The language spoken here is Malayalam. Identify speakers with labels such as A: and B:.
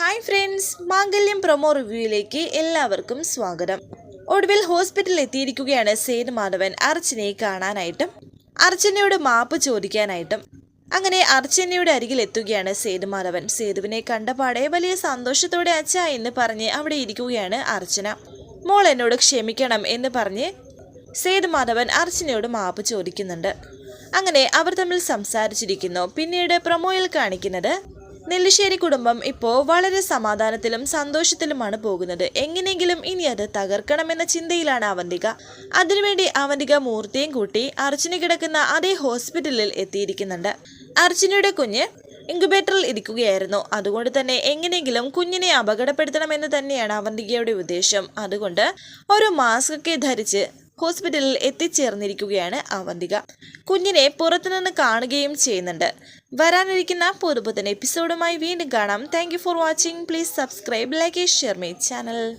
A: ഹായ് ഫ്രണ്ട്സ് മാംഗല്യം പ്രൊമോ റിവ്യൂയിലേക്ക് എല്ലാവർക്കും സ്വാഗതം. ഒടുവിൽ ഹോസ്പിറ്റലിൽ എത്തിയിരിക്കുകയാണ് സേതു മാധവൻ അർച്ചനയെ കാണാനായിട്ടും അർച്ചനയോട് മാപ്പ് ചോദിക്കാനായിട്ടും. അങ്ങനെ അർച്ചനയുടെ അരികിൽ എത്തുകയാണ് സേതു മാധവൻ. സേതുവിനെ കണ്ടപാടെ വലിയ സന്തോഷത്തോടെ അച്ഛ എന്ന് പറഞ്ഞ് അവിടെ ഇരിക്കുകയാണ് അർച്ചന. മോൾ എന്നോട് ക്ഷമിക്കണം എന്ന് പറഞ്ഞ് സേതു മാധവൻ അർച്ചനയോട് മാപ്പ് ചോദിക്കുന്നുണ്ട്. അങ്ങനെ അവർ തമ്മിൽ സംസാരിച്ചിരിക്കുന്നു. പിന്നീട് പ്രൊമോയിൽ കാണിക്കുന്നത് നെല്ലിശ്ശേരി കുടുംബം ഇപ്പോൾ വളരെ സമാധാനത്തിലും സന്തോഷത്തിലുമാണ് പോകുന്നത്. എങ്ങനെയെങ്കിലും ഇനി അത് തകർക്കണമെന്ന ചിന്തയിലാണ് അവന്തിക. അതിനുവേണ്ടി അവന്തിക മൂർത്തിയും കൂട്ടി അർച്ചന കിടക്കുന്ന അതേ ഹോസ്പിറ്റലിൽ എത്തിയിരിക്കുന്നുണ്ട്. അർച്ചനയുടെ കുഞ്ഞ് ഇൻക്യുബേറ്ററിൽ ഇരിക്കുകയായിരുന്നു. അതുകൊണ്ട് തന്നെ എങ്ങനെയെങ്കിലും കുഞ്ഞിനെ അപകടപ്പെടുത്തണമെന്ന് തന്നെയാണ് അവന്തികയുടെ ഉദ്ദേശം. അതുകൊണ്ട് ഒരു മാസ്ക് ഒക്കെ ധരിച്ച് ഹോസ്പിറ്റലിൽ എത്തിച്ചേർന്നിരിക്കുകയാണ് അവന്തിക. കുഞ്ഞിനെ പുറത്തുനിന്ന് കാണുകയും ചെയ്യുന്നുണ്ട്. വരാനിരിക്കുന്ന പുതുപുത്തൻ എപ്പിസോഡുമായി വീണ്ടും കാണാം. Thank for watching please subscribe like share my channel